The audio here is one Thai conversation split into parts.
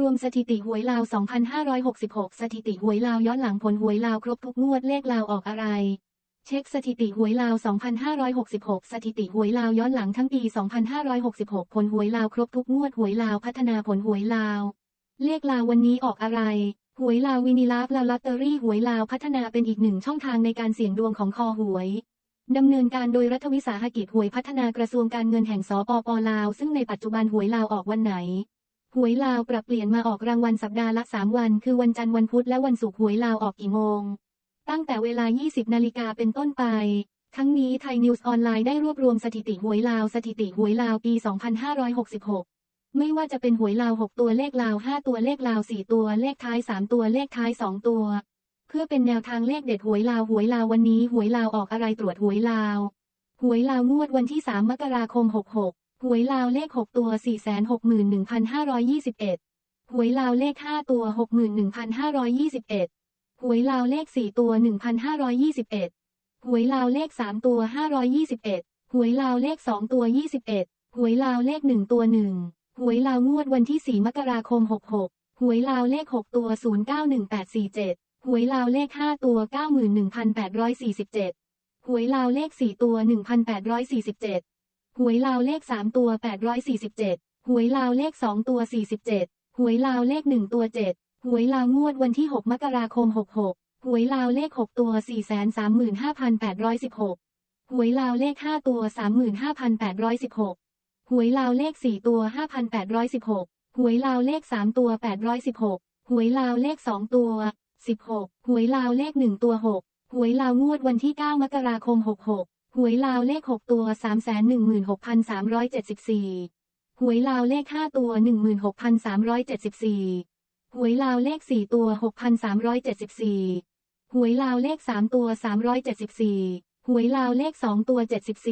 รวมสถิติหวยลาว 2566 สถิติหวยลาวย้อนหลังผลหวยลาวครบทุกงวดเลขลาวออกอะไร เช็คสถิติหวยลาว 2566 สถิติหวยลาวย้อนหลังทั้งปี 2566 ผลหวยลาวครบทุกงวดหวยลาวพัฒนาผลหวยลาว เลขลาววันนี้ออกอะไร หวยลาววินิลาฟลาวลอตเตอรี่หวยลาวพัฒนาเป็นอีกหนึ่งช่องทางในการเสี่ยงดวงของคอหวยดำเนินการโดยรัฐวิสาหกิจหวยพัฒนากระทรวงการเงินแห่งสปปลาว ซึ่งในปัจจุบันหวยลาวออกวันไหน หวยลาวปรับเปลี่ยนมาออกรางวัลสัปดาห์ละ 3 วัน คือวันจันทร์วันพุธและวันศุกร์หวยลาวออกกี่โมง ตั้งแต่เวลา 20 นาฬิกาเป็นต้นไป ทั้งนี้ไทยนิวส์ออนไลน์ได้รวบรวมสถิติหวยลาวสถิติหวยลาวปี 2566 ไม่ว่าจะเป็นหวยลาว 6 ตัวเลขลาว 5 ตัวเลขลาว 4 ตัวเลขท้าย 3 ตัวเลขท้าย 2 ตัว เพื่อเป็นแนวทางเลขเด็ดหวยลาวหวยลาววันนี้หวยลาวออกอะไรตรวจหวยลาว หวยลาวงวดวันที่ 3 มกราคม 66 หวยลาวเลข 6 ตัว 461,521 หวยลาวเลข 5 ตัว 61,521 หวยลาวเลข 4 ตัว 1,521 หวยลาวเลข 3 ตัว 521 หวยลาวเลข 2 ตัว 21 หวยลาวเลข 1 ตัว 1 หวยลาวงวดวันที่ 4 มกราคม 66 หวยลาวเลข 6 ตัว 091847 หวยลาวเลข 5 ตัว 91,847 หวยลาวเลข 4 ตัว 1,847 หวยลาวเลข 3 ตัว 847 หวยลาวเลข 2 ตัว 47 หวยลาวเลข 1 ตัว 7 หวยลาวงวดวันที่ 6 มกราคม 66 หวยลาวเลข 6 ตัว 435,816 หวยลาวเลข 5 ตัว 35,816 หวยลาวเลข 4 ตัว 5,816 หวยลาวเลข 3 ตัว 816 หวยลาวเลข 2 ตัว 16 หวยลาวเลข 1 ตัว 6 หวยลาวงวดวันที่ 9 มกราคม 66 หวยลาวเลข 6 ตัว 316,374 หวยลาวเลข 5 ตัว 16,374 หวยลาวเลข 4 ตัว 6,374 หวยลาวเลข 3 ตัว 374 หวยลาวเลข 2 ตัว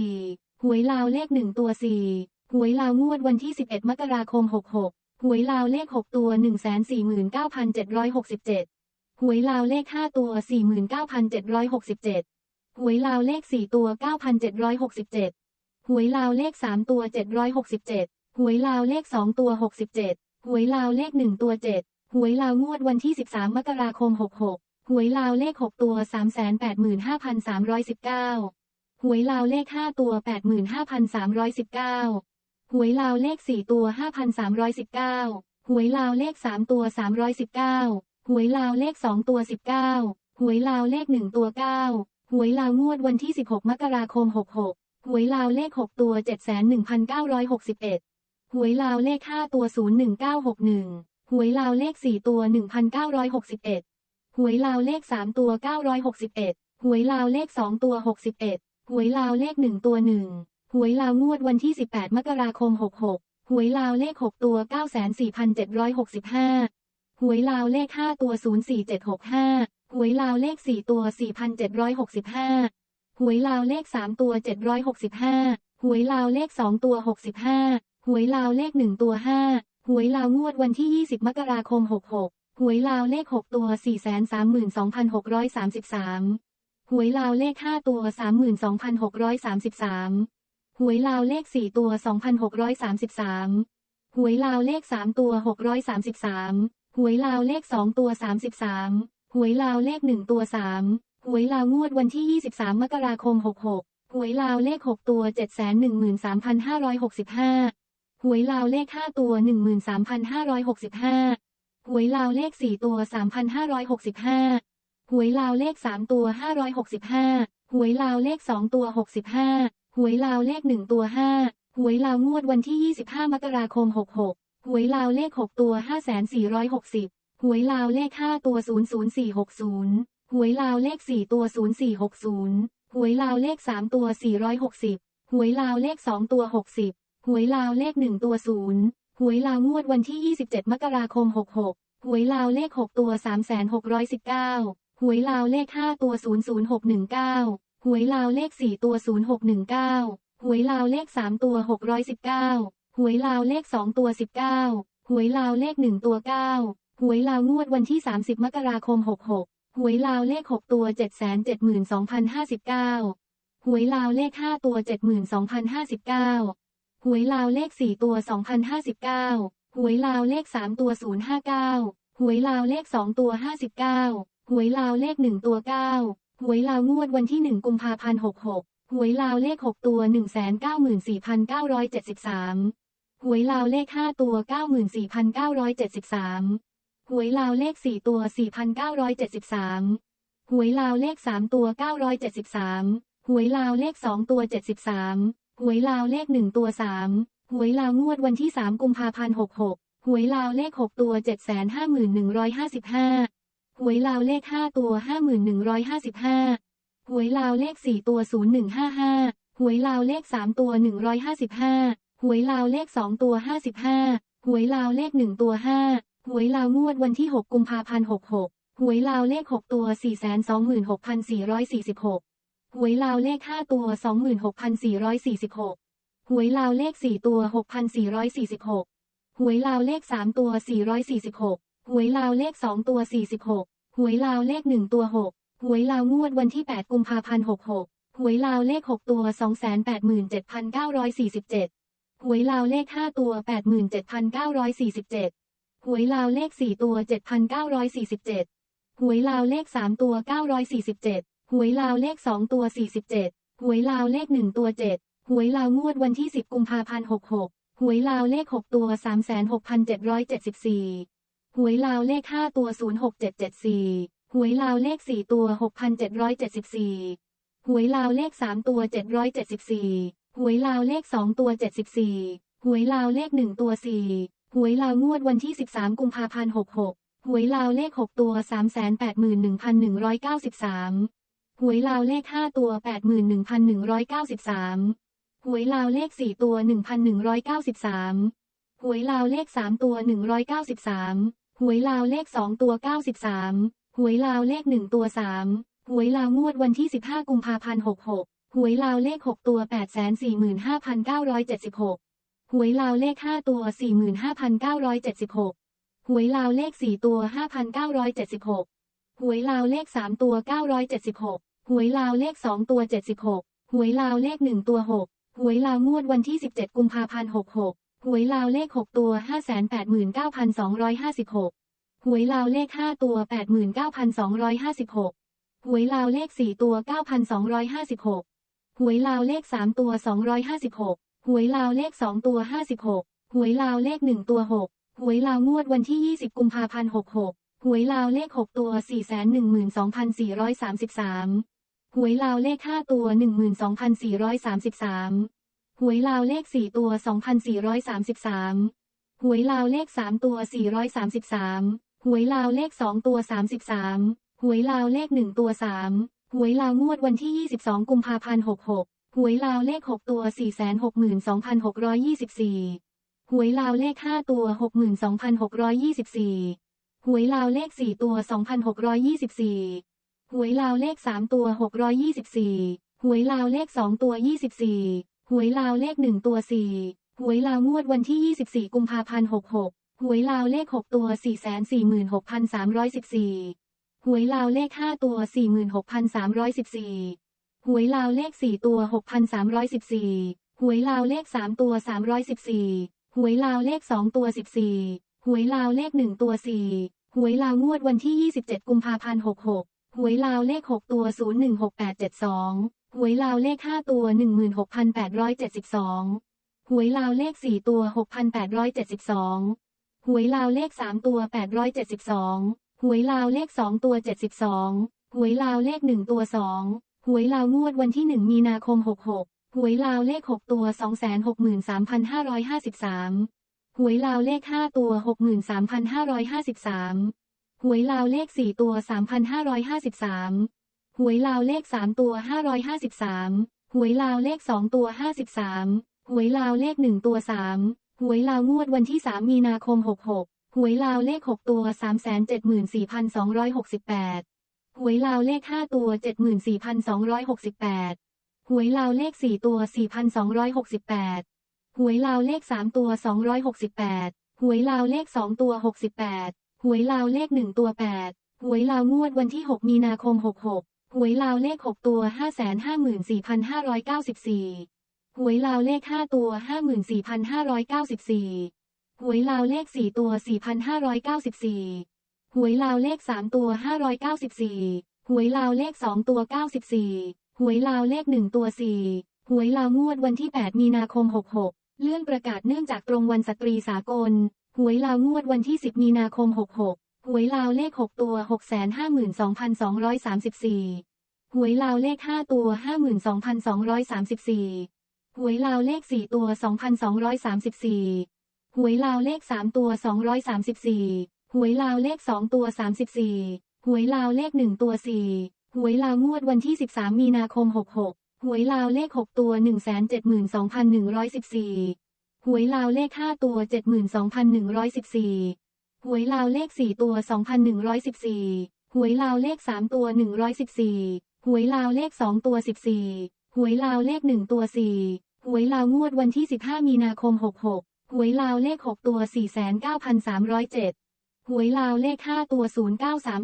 74 หวยลาวเลข 1 ตัว 4 หวยลาวงวดวันที่ 11 มกราคม 66 หวยลาวเลข 6 ตัว 149,767 หวยลาวเลข 5 ตัว 49,767 หวยลาวเลข 4 ตัว 9,767 หวยลาวเลข 3 ตัว 767 หวยลาวเลข 2 ตัว 67 หวยลาวเลข 1 ตัว 7 หวยลาวงวดวันที่ 13 มกราคม 66 หวยลาวเลข 6 ตัว 385,319 หวยลาวเลข 5 ตัว 85,319 หวยลาวเลข 4 ตัว 5,319 หวยลาวเลข 3 ตัว 319 หวยลาวเลข 2 ตัว 19 หวยลาวเลข 1 ตัว 9 หวยลาวงวดวันที่ 16 มกราคม 66 หวยลาวเลข 6 ตัว 71,961 หวยลาวเลข 5 ตัว 01961 หวยลาวเลข 4 ตัว 1,961 หวยลาวเลข 3 ตัว 961 หวยลาวเลข 2 ตัว 61 หวยลาวเลข 1 ตัว 1 หวยลาวงวดวันที่ 18 มกราคม 66 หวยลาวเลข 6 ตัว 94,765 หวยลาวเลข 5 ตัว 04765 หวยลาวเลข 4 ตัว 4,765 หวยลาวเลข 3 ตัว 765 หวยลาวเลข 2 ตัว 65 หวยลาวเลข 1 ตัว 5 หวยลาวงวดวันที่ 20 มกราคม 66 หวยลาวเลข 6 ตัว 432,633 หวยลาวเลข 5 ตัว 32,633 หวยลาวเลข 4 ตัว 2,633 หวยลาวเลข 3 ตัว 633 หวยลาวเลข 2 ตัว 33 หวยลาวเลข1ตัว3หวยลาวงวดวันที่ 23 มกราคม 66 หวยลาวเลข 6 ตัว 713,565 หวยลาวเลข 5 ตัว 13,565 หวยลาวเลข 4 ตัว 3,565 หวยลาวเลข 3 ตัว 565 หวยลาวเลข 2 ตัว 65 หวยลาวเลข 1 ตัว 5 หวยลาวงวดวันที่ 25 มกราคม 66 หวยลาวเลข 6 ตัว 5,460 หวยลาวเลข 5 ตัว 00460 หวยลาวเลข 4 ตัว 0460 หวยลาวเลข 3 ตัว 460 หวยลาวเลข 2 ตัว 60 หวยลาวเลข 1 ตัว 0 หวยลาวงวดวันที่ 27 มกราคม 66 หวยลาวเลข 6 ตัว 3619 หวยลาวเลข 5 ตัว 00619 หวยลาวเลข 4 ตัว 0619 หวยลาวเลข 3 ตัว 619 หวยลาวเลข 2 ตัว 19 หวยลาวเลข 1 ตัว 9 หวยลาวงวดวันที่ 30 มกราคม 66 หวยลาวเลข 6 ตัว 772,059 หวยลาวเลข 5 ตัว 72,059 หวยลาวเลข 4 ตัว 2,059 หวยลาวเลขสามตัวศูนย์ห้าเก้าหวยลาวเลขสองตัวห้าสิบเก้าหวยลาวเลขหนึ่งตัวเก้าหวยลาวงวดวันที่หนึ่งกุมภาพันธ์หกหกหวยลาวเลขหกตัวหนึ่งแสนเก้าหมื่นสี่พันเก้าร้อยเจ็ดสิบสามหวยลาวเลขห้าตัวเก้า หวยลาวเลขสี่ตัวสี่พันเก้าร้อยเจ็ดสิบสามหวยลาวเลขสามตัวเก้าร้อยเจ็ดสิบสามหวยลาวเลขสองตัวเจ็ดสิบสามหวยลาวเลขหนึ่งตัวสามหวยลาวงวดวันที่สามกุมภาพันธ์หกหกหวยลาวเลขหกตัวเจ็ดแสนห้าหมื่นหนึ่งร้อยห้าสิบห้าหวยลาวเลขห้าตัวห้าหมื่นหนึ่งร้อยห้าสิบห้าหวยลาวเลขสี่ตัวศูนย์หนึ่งห้าห้าหวยลาวเลขสามตัวหนึ่งร้อยห้าสิบห้าหวยลาวเลขสองตัวห้าสิบห้าหวยลาวเลขหนึ่งตัวห้า หวยลาวงวดวันที่หกกุมภาพันธ์หกหกหวยลาวเลขหกตัวสี่แสนสองหมื่นหกพันสี่ร้อยสี่สิบหกหวยลาวเลขห้าตัวสองหมื่นหกพันสี่ร้อยสี่สิบหกหวยลาวเลขสี่ตัวหกพันสี่ร้อยสี่สิบหกหวยลาวเลขสามตัวสี่ร้อยสี่สิบหกหวยลาวเลขสองตัวสี่สิบหกหวยลาวเลขหนึ่งตัวหกหวยลาวงวดวันที่แปดกุมภาพันธ์หกหกหวยลาวเลขหกตัวสองแสนแปดหมื่นเจ็ดพันเก้าร้อยสี่สิบเจ็ดหวยลาวเลขห้าตัวแปด หวยลาวเลขสี่ตัวเจ็ดพันเก้าร้อยสี่สิบเจ็ดหวยลาวเลขสามตัวเก้าร้อยสี่สิบเจ็ดหวยลาวเลขสองตัวสี่สิบเจ็ดหวยลาวเลขหนึ่งตัวเจ็ดหวยลาวงวดวันที่สิบกุมภาพันธ์หกหกหวยลาวเลขหกตัวสามแสนหกพันเจ็ดร้อยเจ็ดสิบสี่หวยลาวเลขห้าตัวศูนย์หกเจ็ดเจ็ดสี่หวยลาวเลขสี่ตัวหกพันเจ็ดร้อยเจ็ดสิบสี่หวยลาวเลขสามตัวเจ็ดร้อยเจ็ดสิบสี่หวยลาวเลขสองตัวเจ็ดสิบสี่หวยลาวเลขหนึ่งตัวสี่ หวยลาวงวดวันที่สิบสามกุมภาพันธ์หกหกหวยลาวเลขหกตัวสามแสนแปดหมื่นหนึ่งพันหนึ่งร้อยเก้าสิบสามหวยลาวเลขห้าตัวแปดหมื่นหนึ่งพันหนึ่งร้อยเก้าสิบสามหวยลาวเลขสี่ตัวหนึ่งพันหนึ่งร้อยเก้าสิบสามหวยลาวเลขสามตัวหนึ่งร้อยเก้าสิบสามหวยลาวเลขสองตัวเก้าสิบสามหวยลาวเลขหนึ่งตัวสามหวยลาวงวดวันที่สิบห้ากุมภาพันธ์หกหกหวยลาวเลขหกตัวแปดแสนสี่ หวยลาวเลขห้าตัวสี่หมื่นห้าพันเก้าร้อยเจ็ดสิบหกหวยลาวเลขสี่ตัวห้าพันเก้าร้อยเจ็ดสิบหกหวยลาวเลขสามตัวเก้าร้อยเจ็ดสิบหกหวยลาวเลขสองตัวเจ็ดสิบหกหวยลาวเลขหนึ่งตัวหกหวยลาวงวดวันที่สิบเจ็ดกุมภาพันธ์หกหกหวยลาวเลขหกตัวห้าแสนแปดหมื่นเก้าพันสองร้อยห้าสิบหกหวยลาวเลขห้าตัวแปดหมื่นเก้าพันสองร้อยห้าสิบหกหวยลาวเลขสี่ตัวเก้าพันสองร้อยห้าสิบหกหวยลาวเลขสามตัวสองร้อย หวยลาวเลขสองตัวห้าสิบหกหวยลาวเลขหนึ่งตัวหกหวยลาวงวดวันที่ยี่สิบกุมภาพันธ์หกหกหวยลาวเลขหกตัวสี่แสนหนึ่งหมื่นสองพันสี่ร้อยสามสิบสามหวยลาวเลขห้าตัวหนึ่งหมื่นสองพันสี่ร้อยสามสิบสามหวยลาวเลขสี่ตัวสองพันสี่ร้อยสามสิบสามหวยลาวเลขสามตัวสี่ร้อยสามสิบสามหวยลาวเลขสองตัวสามสิบสามหวยลาวเลขหนึ่งตัวสามหวยลาวงวดวันที่ยี่สิบสองกุมภาพันธ์หก หวยลาวเลขหกตัวสี่แสนหกหมื่นสองพันหกร้อยยี่สิบสี่หวยลาวเลขห้าตัวหกหมื่นสองพันหกร้อยยี่สิบสี่หวยลาวเลขสี่ตัวสองพันหกร้อยยี่สิบสี่หวยลาวเลขสามตัวหกร้อยยี่สิบสี่หวยลาวเลขสองตัวยี่สิบสี่หวยลาวเลขหนึ่งตัวสี่หวยลาวงวดวันที่ยี่สิบสี่กุมภาพันธ์หกหกหวยลาวเลขหกตัวสี่แสนสี่หมื่นหกพันสามร้อยสิบสี่หวยลาวเลขห้าตัวสี่ หวยลาวเลขสี่ตัวหกพันสามร้อยสิบสี่หวยลาวเลขสามตัวสามร้อยสิบสี่หวยลาวเลขสองตัวสิบสี่หวยลาวเลขหนึ่งตัวสี่หวยลาวงวดวันที่ยี่สิบเจ็ดกุมภาพันธ์หกหกหวยลาวเลขหกตัวศูนย์หนึ่งหกแปดเจ็ดสองหวยลาวเลขห้าตัวหนึ่งหมื่นหกพันแปดร้อยเจ็ดสิบสองหวยลาวเลขสี่ตัวหกพันแปดร้อยเจ็ดสิบสองหวยลาวเลขสามตัวแปดร้อยเจ็ดสิบสองหวยลาวเลขสองตัวเจ็ดสิบสองหวยลาวเลขหนึ่งตัวสอง หวยลาวงวดวันที่หนึ่งมีนาคมหกหกหวยลาวเลขหกตัวสองแสนหกหมื่นสามพันห้าร้อยห้าสิบสามหวยลาวเลขห้าตัวหกหมื่นสามพันห้าร้อยห้าสิบสามหวยลาวเลขสี่ตัวสามพันห้าร้อยห้าสิบสามหวยลาวเลขสามตัวห้าร้อยห้าสิบสามหวยลาวเลขสองตัวห้าสิบสามหวยลาวเลขหนึ่งตัวสามหวยลาวงวดวันที่สามมีนาคมหกหกหวยลาวเลขหกตัวสามแสนเจ็ด หวยลาวเลขห้าตัวเจ็ดหมื่นสี่พันสองร้อยหกสิบแปดหวยลาวเลขสี่ตัวสี่พันสองร้อยหกสิบแปดหวยลาวเลขสามตัวสองร้อยหกสิบแปดหวยลาวเลขสองตัวหกสิบแปดหวยลาวเลขหนึ่งตัวแปดหวยลาวงวดวันที่หกมีนาคมหกหกหวยลาวเลขหกตัวห้าแสนห้าหมื่นสี่พันห้าร้อยเก้าสิบสี่หวยลาวเลขห้าตัวห้าหมื่นสี่พันห้าร้อยเก้าสิบสี่หวยลาวเลขสี่ตัวสี่พัน หวยลาวเลขสามตัวห้าร้อยเก้าสิบสี่หวยลาวเลขสองตัวเก้าสิบสี่หวยลาวเลขหนึ่งตัวสี่หวยลาวงวดวันที่แปดมีนาคมหกหกเลื่อนประกาศเนื่องจากตรงวันสตรีสากล หวยลาวงวดวันที่สิบมีนาคมหกหกหวยลาวเลขหกตัวหกแสนห้าหมื่นสองพันสองร้อยสามสิบสี่หวยลาวเลขห้าตัวห้าหมื่นสองพันสองร้อยสามสิบสี่หวยลาวเลขสี่ตัวสองพันสองร้อยสามสิบสี่หวยลาวเลขสามตัวสองร้อยสามสิบสี่ หวยลาวเลข 2 ตัว 34 หวยลาวเลข 1 ตัว 4 หวยลาวงวดวันที่ 13 มีนาคม 66 หวยลาวเลข 6 ตัว 172,114 หวยลาวเลข 5 ตัว 72,114 หวยลาวเลข 4 ตัว 2,114 หวยลาวเลข 3 ตัว 114 หวยลาวเลข 2 ตัว 14 หวยลาวเลข 1 ตัว 4 หวยลาวงวดวันที่ 15 มีนาคม 66 หวยลาวเลข 6 ตัว 4,9307 หวยลาวเลข 5 ตัว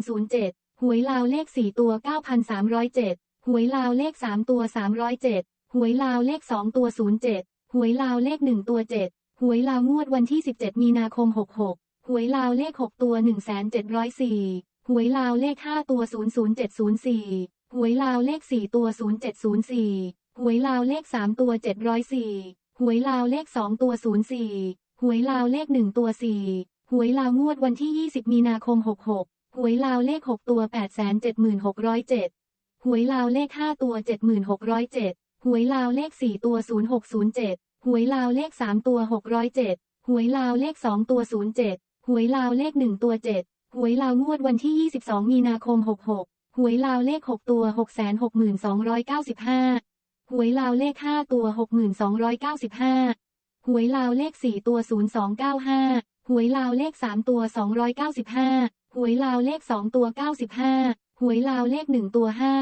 09307 หวยลาวเลข 4 ตัว 9307 หวยลาวเลข 3 ตัว 307 หวยลาวเลข 2 ตัว 07 หวยลาวเลข 1 ตัว 7 หวยลาวงวดวันที่ 17 มีนาคม 66 หวยลาวเลข 6 ตัว 1704 หวยลาวเลข 5 ตัว 00704 หวยลาวเลข 4 ตัว 0704 หวยลาวเลข 3 ตัว 704 หวยลาวเลข 2 ตัว 04 หวยลาวเลข 1 ตัว 4 หวยลาวงวดวันที่ยี่สิบมีนาคมหกหกหวยลาวเลขหกตัวแปดแสนเจ็ดหมื่นหกร้อยเจ็ดหวยลาวเลขห้าตัวเจ็ดหมื่นหกร้อยเจ็ดหวยลาวเลขสี่ตัวศูนย์หกศูนย์เจ็ดหวยลาวเลขสามตัวหกร้อยเจ็ดหวยลาวเลขสองตัวศูนย์เจ็ดหวยลาวเลขหนึ่งตัวเจ็ดหวยลาวงวดวันที่ยี่สิบสองมีนาคมหกหกหวยลาวเลขหกตัวหกแสนหกหมื่นสองร้อยเก้าสิบห้าหวยลาวเลขห้าตัวหกหมื่นสองร้อยเก้าสิบห้าหวยลาวเลขสี่ตัวศูนย์สองเก้า หวยลาวเลขสามตัวสองร้อยเก้าสิบห้าหวยลาวเลขสองตัวเก้าสิบห้าหวยลาวเลขหนึ่งตัวห้า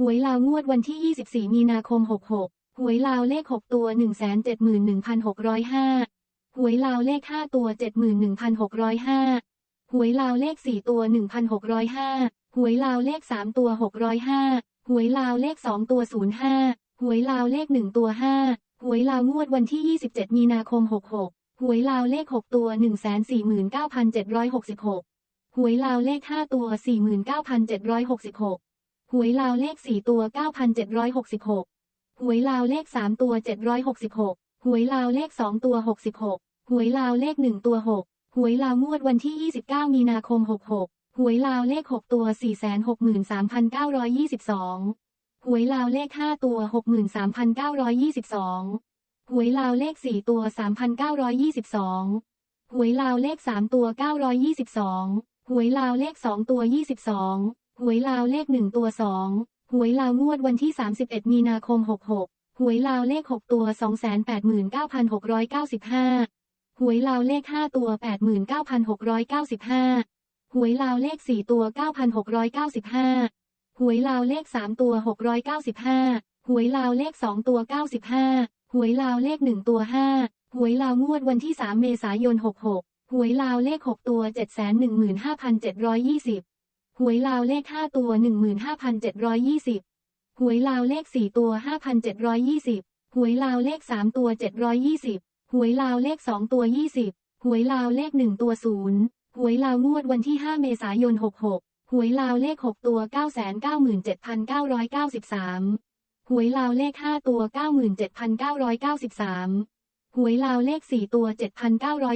หวยลาวงวดวันที่ยี่สิบสี่มีนาคมหกหกหวยลาวเลขหกตัวหนึ่งแสนเจ็ดหมื่นหนึ่งพันหกร้อยห้าหวยลาวเลขห้าตัวเจ็ดหมื่นหนึ่งพันหกร้อยห้าหวยลาวเลขสี่ตัวหนึ่งพันหกร้อยห้าหวยลาวเลขสามตัวหกร้อยห้าหวยลาวเลขสองตัวศูนย์ห้าหวยลาวเลขหนึ่งตัวห้าหวยลาวงวดวันที่ยี่สิบเจ็ดมีนาคมหกหก หวยลาวเลขหกตัวหนึ่งแสนสี่หมื่นเก้าพันเจ็ดร้อยหกสิบหกหวยลาวเลขห้าตัวสี่หมื่นเก้าพันเจ็ดร้อยหกสิบหกหวยลาวเลขสี่ตัวเก้าพันเจ็ดร้อยหกสิบหกหวยลาวเลขสามตัวเจ็ดร้อยหกสิบหกหวยลาวเลขสองตัวหกสิบหกหวยลาวเลขหนึ่งตัวหกหวยลาวงวดวันที่ยี่สิบเก้ามีนาคมหกหกหวยลาวเลขหกตัวสี่แสนหกหมื่นสามพันเก้าร้อยยี่สิบสองหวยลาวเลขห้าตัวหก หวยลาวเลขสี่ตัวสามพันเก้าร้อยยี่สิบสองหวยลาวเลขสามตัวเก้าร้อยยี่สิบสองหวยลาวเลขสองตัวยี่สิบสองหวยลาวเลขหนึ่งตัวสองหวยลาวงวดวันที่สามสิบเอ็ดมีนาคมหกหกหวยลาวเลขหกตัวสองแสนแปดหมื่นเก้าพันหกร้อยเก้าสิบห้าหวยลาวเลขห้าตัวแปดหมื่นเก้าพันหกร้อยเก้าสิบห้าหวยลาวเลขสี่ตัวเก้าพันหกร้อยเก้าสิบห้าหวยลาวเลขสามตัวหกร้อยเก้าสิบห้าหวยลาวเลขสองตัวเก้าสิบ หวยลาวเลขหนึ่งตัวห้าหวยลาวงวดวันที่สามเมษายนหกหกหวยลาวเลขหกตัวเจ็ดแสนหนึ่งหมื่นห้าพันเจ็ดร้อยยี่สิบหวยลาวเลขห้าตัวหนึ่งหมื่นห้าพันเจ็ดร้อยยี่สิบหวยลาวเลขสี่ตัวห้าพันเจ็ดร้อยยี่สิบหวยลาวเลขสามตัวเจ็ดร้อยยี่สิบหวยลาวเลขสองตัวยี่สิบหวยลาวเลขหนึ่งตัวศูนย์หวยลาวงวดวันที่ห้าเมษายนหกหกหวยลาวเลขหกตัวเก้าแสนเก้าหมื่นเจ็ดพันเก้าร้อยเก้าสิบสาม หวยลาวเลข 5 ตัว 97,993 หวยลาวเลข 4 ตัว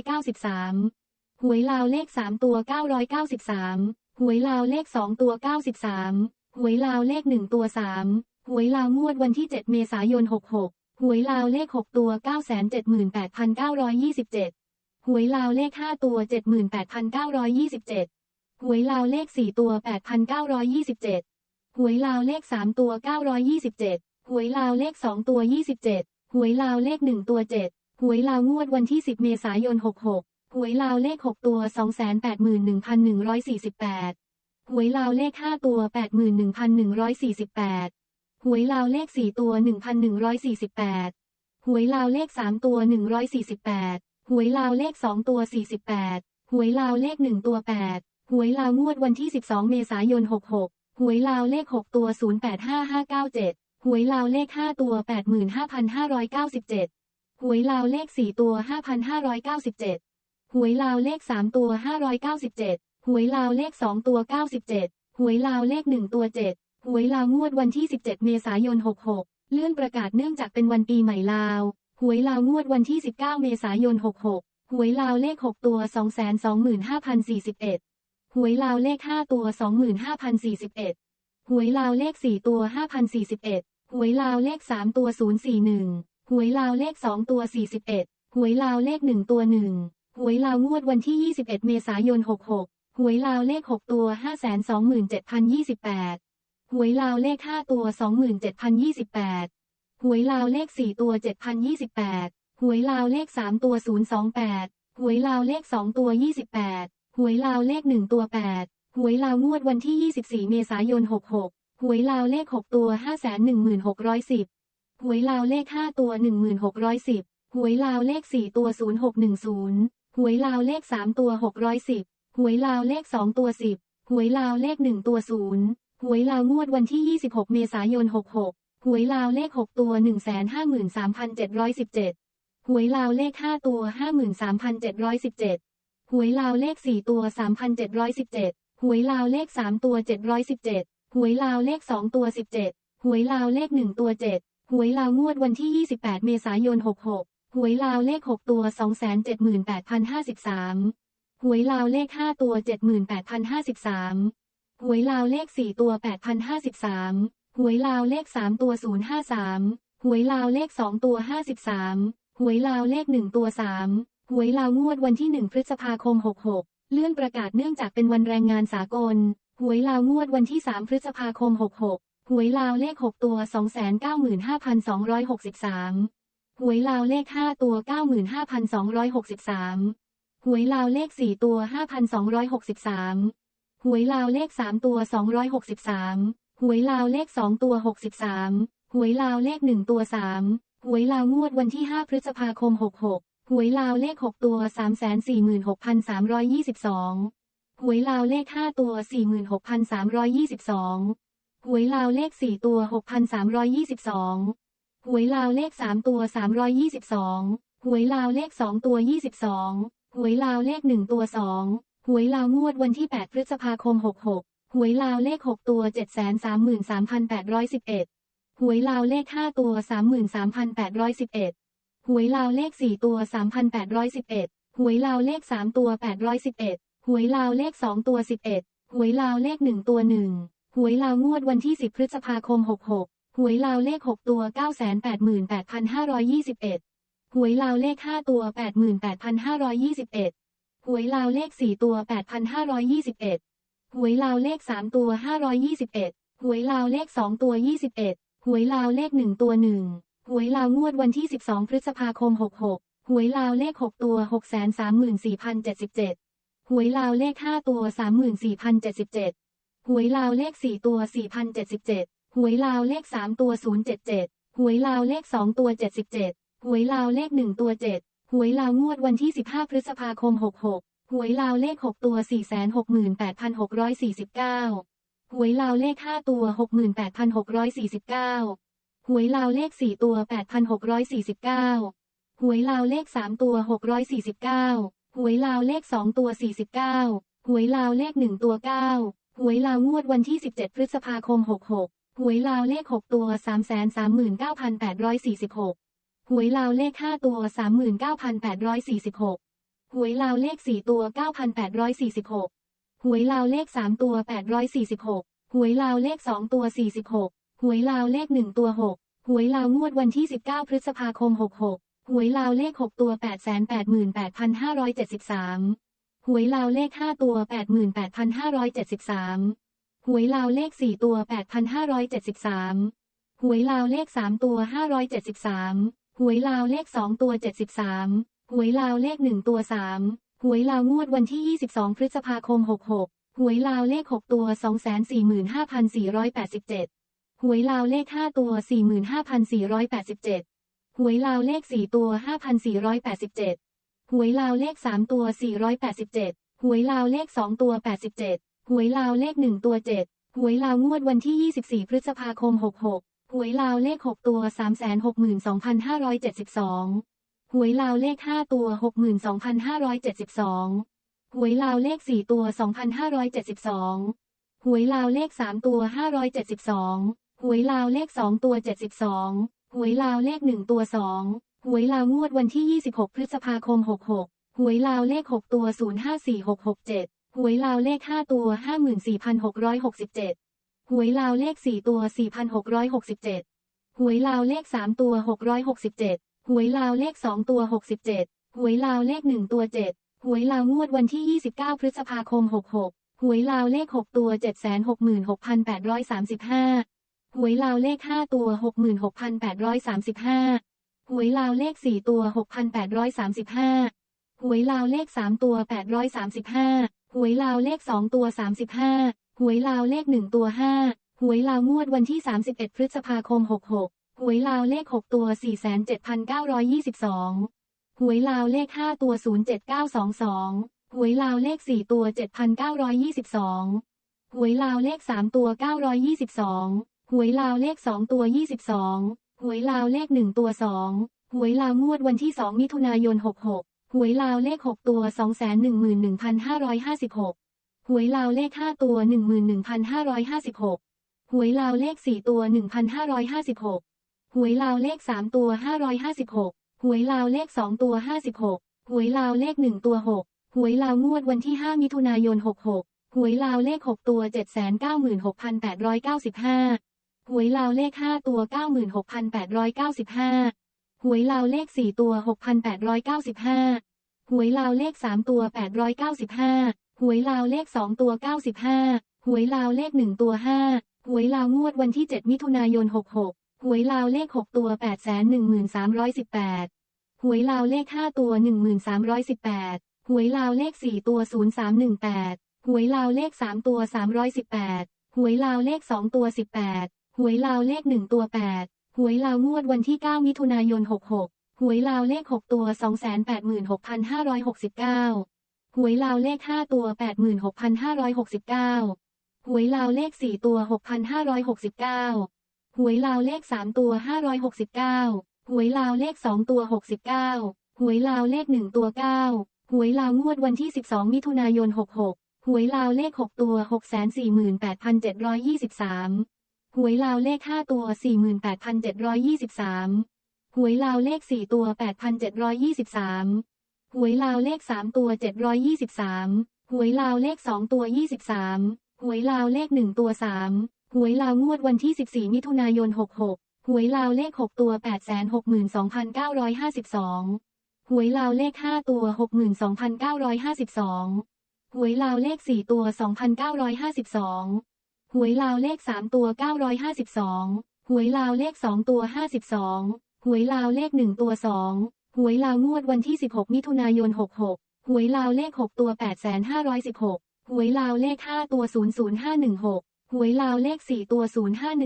7,993 หวยลาวเลข 3 ตัว 993 หวยลาวเลข 2 ตัว 93 หวยลาวเลข 1 ตัว 3 หวยลาวงวดวันที่ 7 เมษายน 66 หวยลาวเลข 6 ตัว 978,927 หวยลาวเลข 5 ตัว 78,927 หวยลาวเลข 4 ตัว 8,927 หวยลาวเลขสามตัวเก้าร้อยยี่สิบเจ็ดหวยลาวเลขสองตัวยี่สิบเจ็ดหวยลาวเลขหนึ่งตัวเจ็ดหวยลาวงวดวันที่สิบเมษายนหกหกหวยลาวเลขหกตัวสองแสนแปดหมื่นหนึ่งพันหนึ่งร้อยสี่สิบแปดหวยลาวเลขห้าตัวแปดหมื่นหนึ่งพันหนึ่งร้อยสี่สิบแปดหวยลาวเลขสี่ตัวหนึ่งพันหนึ่งร้อยสี่สิบแปดหวยลาวเลขสามตัวหนึ่งร้อยสี่สิบแปดหวยลาวเลขสองตัวสี่สิบแปดหวยลาวเลขหนึ่งตัวแปดหวยลาวงวดวันที่สิบสองเมษายนหก หวยลาวเลขหกตัวศูนย์แปดห้าห้าเก้าเจ็ดหวยลาวเลขห้าตัวแปดหมื่นห้าพันห้าร้อยเก้าสิบเจ็ดหวยลาวเลขสี่ตัวห้าพันห้าร้อยเก้าสิบเจ็ดหวยลาวเลข 3 ตัว 597 หวยลาวเลข 2 ตัว 97 หวยลาวเลข 1 ตัว 7 หวยลาวงวดวันที่ 17 เมษายน 66 เลื่อนประกาศเนื่องจากเป็นวันปีใหม่ลาว หวยลาวงวดวันที่ 19 เมษายน 66 หวยลาวเลข 6 ตัว 225,041 หวยลาวเลข 5 ตัว 25,041 หวยลาวเลข 4 ตัว 5,041 หวยลาวเลข 3 ตัว 041 หวยลาวเลข 2 ตัว 41 หวยลาวเลข 1 ตัว 1 หวยลาวงวดวันที่ 21 เมษายน 66 หวยลาวเลข 6 ตัว 527,028 หวยลาวเลข 5 ตัว 27,028 หวยลาวเลข 4 ตัว 7,028 หวยลาวเลข 3 ตัว 028 หวยลาวเลข 2 ตัว 28 วยลาวเลข 1 ตัว 8 หวยลาวงวดวันที่ 24 เมษายน 66 หวยลาวเลข 6 ตัว 51610หวยลาวเลข 5 ตัว 1610 หวยลาวเลข 4 ตัว 0610 หวยลาวเลข 3 ตัว 610 หวยลาวเลข 2 ตัว 10 หวยลาวเลข 1 ตัว 0 หวยลาวงวดวันที่ 26 เมษายน 66 หวยลาวเลข 6 ตัว 153,717 หวยลาวเลข 5 ตัว 53,717 หวยลาวเลข 4 ตัว 3,717 หวยลาวเลข 3 ตัว 717 หวยลาวเลข 2 ตัว 17 หวยลาวเลข 1 ตัว 7 หวยลาวงวดวันที่ 28 เมษายน 66 หวยลาวเลข 6 ตัว 278,053 หวยลาวเลข 5 ตัว 78,053 หวยลาวเลข 4 ตัว 8,053 หวยลาวเลข 3 ตัว 053 หวยลาวเลข 2 ตัว 53 หวยลาวเลข 1 ตัว 3 หวยลาวงวดวันที่ 1 พฤษภาคม 66 เลื่อนประกาศเนื่องจากเป็นวันแรงงานสากล หวยลาวงวดวันที่ 3 พฤษภาคม 66 หวยลาวเลข 6 ตัว 295,263 หวยลาวเลข 5 ตัว 95,263 หวยลาวเลข 4 ตัว 5,263 หวยลาวเลข 3 ตัว 263 หวยลาวเลข 2 ตัว 63 หวยลาวเลข 1 ตัว 3 หวยลาวงวดวันที่ 5 พฤษภาคม 66 หวยลาวเลข 6 ตัว 346,322 หวยลาวเลข 5 ตัว 46,322 หวยลาวเลข 4 ตัว 6,322 หวยลาวเลข 3 ตัว 322 หวยลาวเลข 2 ตัว 22 หวยลาวเลข 1 ตัว 2 หวยลาวงวดวันที่ 8 พฤษภาคม 66 หวยลาวเลข 6 ตัว 733,811 หวยลาวเลข 5 ตัว 33,811 หวยลาวเลข 4 ตัว 3,811 หวยลาวเลข 3 ตัว 811 หวยลาวเลข 2 ตัว 11 หวยลาวเลข 1 ตัว 1 หวยลาวงวดวันที่ 10 พฤษภาคม 66 หวยลาวเลข 6 ตัว 988,521 หวยลาวเลข 5 ตัว 88,521 หวยลาวเลข 4 ตัว 8,521 หวยลาวเลข 3 ตัว 521 หวยลาวเลข 2 ตัว 21 หวยลาวเลข 1 ตัว 1 หวยลาวงวดวันที่ 12 พฤษภาคม 66 หวยลาวเลข 6 ตัว 634,077 หวยลาวเลข 5 ตัว 34,077 หวยลาวเลข 4 ตัว 4,077 หวยลาวเลข 3 ตัว 077 หวยลาวเลข 2 ตัว 77 หวยลาวเลข 1 ตัว 7 หวยลาวงวดวันที่ 15 พฤษภาคม 66 หวยลาวเลข 6 ตัว 468,649 หวยลาวเลข 5 ตัว 68,649 วยลาวเลข 4 ตัว 8,649 หวยลาวเลข 3 ตัว 649 หวยลาวเลข 2 ตัว 49 หวยลาวเลข 1 ตัว 9 หวยลาวงวดวันที่ 17 พฤษภาคม 66 หวยลาวเลข 6 ตัว 339,846 หวยลาวเลข 5 ตัว 39,846 หวยลาวเลข 4 ตัว 9,846 หวยลาวเลข 3 ตัว 846 หวยลาวเลข 2 ตัว 46 หวยลาวเลข1ตัว6หวยลาวงวดวันที่ 19 พฤษภาคม 66 หวยลาวเลข 6 ตัว 888,573 หวยลาวเลข 5 ตัว 88,573 หวยลาวเลข 4 ตัว 8,573 หวยลาวเลข 3 ตัว 573 หวยลาวเลข 2 ตัว 73 หวยลาวเลข 1 ตัว 3 หวยลาวงวดวันที่ 22 พฤษภาคม 66 หวยลาวเลข 6 ตัว 245,487 หวยลาวเลข 5 ตัว 45,487 หวยลาวเลข 4 ตัว 5,487 หวยลาวเลข 3 ตัว 487 หวยลาวเลข 2 ตัว 87 หวยลาวเลข 1 ตัว 7 หวยลาวงวดวันที่ 24 พฤษภาคม 66 หวยลาวเลข 6 ตัว 362,572 หวยลาวเลข 5 ตัว 62,572 หวยลาวเลข 4 ตัว 2,572หวยลาวเลข 3 ตัว 572 หวยลาวเลข 2 ตัว 72 หวยลาวเลข 1 ตัว 2 หวยลาวงวดวันที่ 26 พฤษภาคม 66 หวยลาวเลข 6 ตัว 054667 หวยลาวเลข 5 ตัว 54,667 หวยลาวเลข 4 ตัว 4,667 หวยลาวเลข 3 ตัว 667 หวยลาวเลข 2 ตัว 67 หวยลาวเลข 1 ตัว 7 หวยลาวงวดวันที่ 29 พฤษภาคม 66 หวยลาวเลข 6 ตัว 766,835 หวยลาวเลข 5 ตัว 66,835 หวยลาวเลข 4 ตัว 6,835 หวยลาวเลข 3 ตัว 835 หวยลาวเลข 2 ตัว 35 หวยลาวเลข 1 ตัว 5 หวยลาวงวดวันที่ 31 พฤษภาคม 66 หวยลาวเลข 6 ตัว 47,922 หวยลาวเลข 5 ตัว 07922 หวยลาวเลข 4 ตัว 7,922 หวยลาวเลข 3 ตัว 922 หวยลาวเลข2ตัว22หวยลาวเลข1ตัว2หวยลาวงวดวันที่2มิถุนายน66หวยลาวเลข6ตัว211,556หวยลาวเลข5ตัว11,556หวยลาวเลข4ตัว1,556หวยลาวเลข3ตัว556หวยลาวเลข2ตัว56หวยลาวเลข1ตัว6หวยลาวงวดวันที่5มิถุนายน66หวยลาวเลข6ตัว796,895ห หวยลาวเลข 5 ตัว 96,895 หวยลาวเลข 4 ตัว 6,895 หวยลาวเลข 3 ตัว 895 หวยลาวเลข 2 ตัว 95 หวยลาวเลข 1 ตัว 5 หวยลาวงวดวันที่ 7 มิถุนายน 66 หวยลาวเลข 6 ตัว 813,18 หวยลาวเลข 5 ตัว 1318 หวยลาวเลข 4 ตัว 0318 หวยลาวเลข 3 ตัว 318หวยลาวเลข 2 ตัว 18 วยลาวเลข 1 ตัว 8 หวยลาวงวดวันที่ 9 มิถุนายน 66 หวยลาวเลข 6 ตัว 286,569 หวยลาวเลข 5 ตัว 86,569 หวยลาวเลข 4 ตัว 6,569 หวยลาวเลข 3 ตัว 569 หวยลาวเลข 2 ตัว 69 หวยลาวเลข 1 ตัว 9 หวยลาวงวดวันที่ 12 มิถุนายน 66 หวยลาวเลข 6 ตัว 648,723 หวยลาวเลข 5 ตัว 48,723 หวยลาวเลข 4 ตัว 8,723 หวยลาวเลข 3 ตัว 723 หวยลาวเลข 2 ตัว 23 หวยลาวเลข 1 ตัว 3 หวยลาวงวดวันที่ 14 มิถุนายน 66 หวยลาวเลข 6 ตัว 862,952 หวยลาวเลข 5 ตัว 62,952 หวยลาวเลข 4 ตัว 2,952 หวยลาวเลข 3 ตัว 952 หวยลาวเลข 2 ตัว 52 หวยลาวเลข 1 ตัว 2 หวยลาวงวดวันที่ 16 มิถุนายน 66 หวยลาวเลข 6 ตัว 8,516 หวยลาวเลข 5 ตัว 00516 หวยลาวเลข 4 ตัว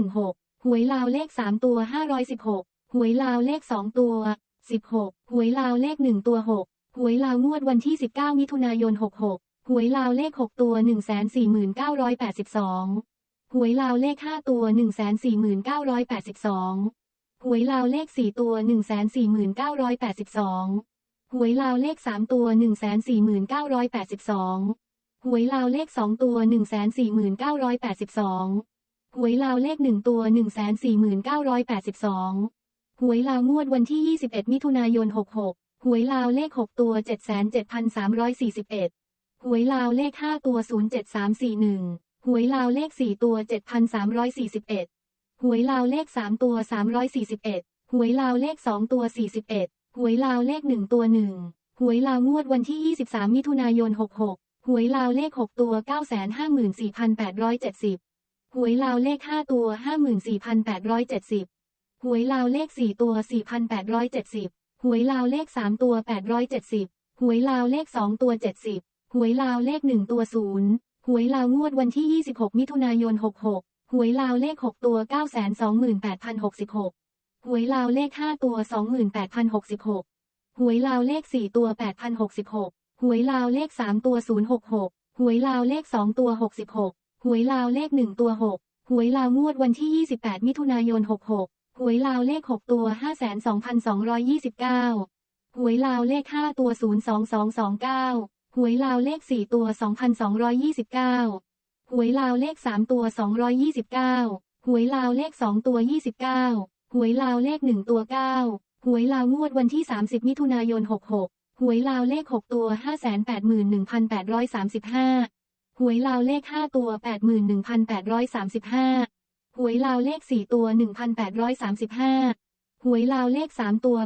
0516 หวยลาวเลข 3 ตัว 516 หวยลาวเลข 2 ตัว 16 หวยลาวเลข 1 ตัว 6 หวยลาวงวดวันที่ 19 มิถุนายน 66หวยลาวเลข 6 ตัว 149,82 หวยลาวเลข 5 ตัว 149,82 หวยลาวเลข 4 ตัว 149,82 หวยลาวเลข 3 ตัว 149,82 หวยลาวเลข 2 ตัว 149,82 หวยลาวเลข 1 ตัว 149,82 หวยลาวงวดวันที่ 21 มิถุนายน 66 หวยลาวเลข 6 ตัว 77,341 หวยลาวเลข 5 ตัว 07341 หวยลาวเลข 4 ตัว 7,341 หวยลาวเลข 3 ตัว 341 หวยลาวเลข 2 ตัว 41 หวยลาวเลข 1 ตัว 1 หวยลาวงวดวันที่ 23 มิถุนายน 66 หวยลาวเลข 6 ตัว 954,870 หวยลาวเลข 5 ตัว 54,870 หวยลาวเลข 4 ตัว 4,870 หวยลาวเลข 3 ตัว 870 หวยลาวเลข 2 ตัว 70 หวยลาวเลข 1 ตัว 0 หวยลาวงวดวันที่ 26 มิถุนายน 66 หวยลาวเลข 6 ตัว 928,066 หวยลาวเลข 5 ตัว 28,066 หวยลาวเลข 4 ตัว 8,066 หวยลาวเลข 3 ตัว 066 หวยลาวเลข 2 ตัว 66 หวยลาวเลข 1 ตัว 6 หวยลาวงวดวันที่ 28 มิถุนายน 66 หวยลาวเลข 6 ตัว 52,229หวยลาวเลข 5 ตัว 02229 หวยลาวเลข 4 ตัว 2,229 หวยลาวเลข 3 ตัว 229 หวยลาวเลข 2 ตัว 29 หวยลาวเลข 1 ตัว 9 หวยลาวงวดวันที่ 30 มิถุนายน 66 หวยลาวเลข 6 ตัว 581,835 หวยลาวเลข 5 ตัว 81,835 หวยลาวเลข 4 ตัว 1,835 หวยลาวเลข 3 ตัว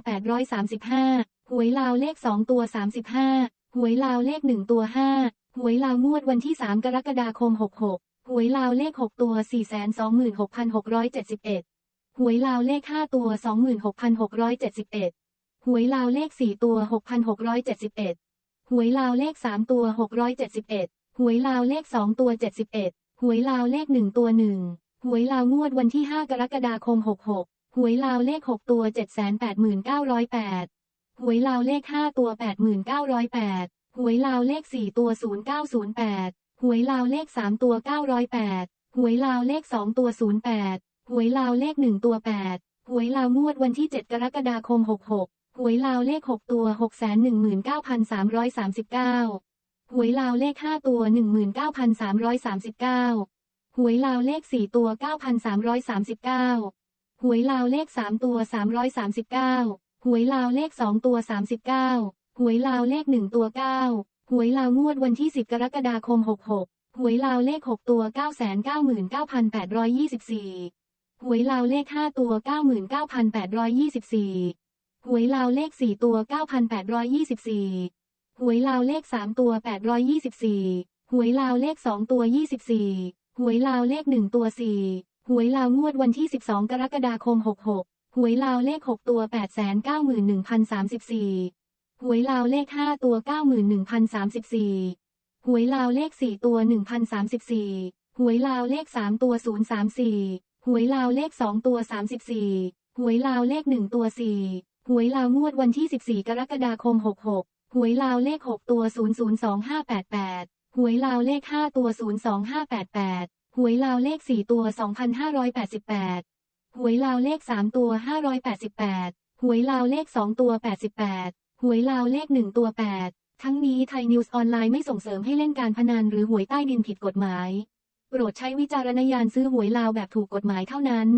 835 หวยลาวเลข 2 ตัว 35 วยลาวเลขหนึ่งตัวห้าหวยลาวงวดวันที่สามกรกฎาคมหกหกหวยลาวเลขหกตัวสี่แสนสองหมื่นหกพันหกร้อยเจ็ดสิบเอ็ดหวยลาวเลขห้าตัวสองหมื่นหกพันหกร้อยเจ็ดสิบเอ็ดหวยลาวเลขสี่ตัวหกพันหกร้อยเจ็ดสิบเอ็ดหวยลาวเลขสามตัวหกร้อยเจ็ดสิบเอ็ดหวยลาวเลขสองตัวเจ็ดสิบเอ็ดหวยลาวเลขหนึ่งตัวหนึ่งหวยลาวงวดวันที่ห้ากรกฎาคมหกหกหวยลาวเลขหกตัวเจ็ดแสนแปดหมื่นเก้าร้อยแปด หวยลาวเลข 5 ตัว 8908หวยลาวเลข 4 ตัว 0908หวยลาวเลข 3 ตัว 908หวยลาวเลข 2 ตัว 08หวยลาวเลข 1 ตัว 8หวยลาวงวดวันที่ 7 กรกฎาคม 66หวยลาวเลข 6 ตัว 619,339หวยลาวเลข 5 ตัว 19,339หวยลาวเลข 4 ตัว 9,339หวยลาวเลข 3 ตัว 339 หวยลาวเลข2ตัว39หวยลาวเลข1ตัว9หวยลาวงวดวันที่10กรกฎาคม66หวยลาวเลข6ตัว999,824หวยลาวเลข5ตัว99,824หวยลาวเลข4ตัว9,824หวยลาวเลข3ตัว824หวยลาวเลข2ตัว24หวยลาวเลข1ตัว4หวยลาวงวดวันที่12กรกฎาคม66ห หวยลาวเลข 6 ตัว 891,034 หวยลาวเลข 5 ตัว 91,034 หวยลาวเลข 4 ตัว 1,034 หวยลาวเลข 3 ตัว 034 หวยลาวเลข 2 ตัว 34 หวยลาวเลข 1 ตัว 4 หวยลาวงวดวันที่ 14 กรกฎาคม 66 หวยลาวเลข 6 ตัว 002588 หวยลาวเลข 5 ตัว 02588 หวยลาวเลข 4 ตัว 2,588 หวยลาวเลข3ตัว588หวยลาวเลข2ตัว88หวยลาวเลข1ตัว8ทั้งนี้ไทยนิวส์ออนไลน์ไม่ส่งเสริมให้เล่นการพนันหรือหวยใต้ดินผิดกฎหมาย โปรดใช้วิจารณญาณซื้อหวยลาวแบบถูกกฎหมายเท่านั้น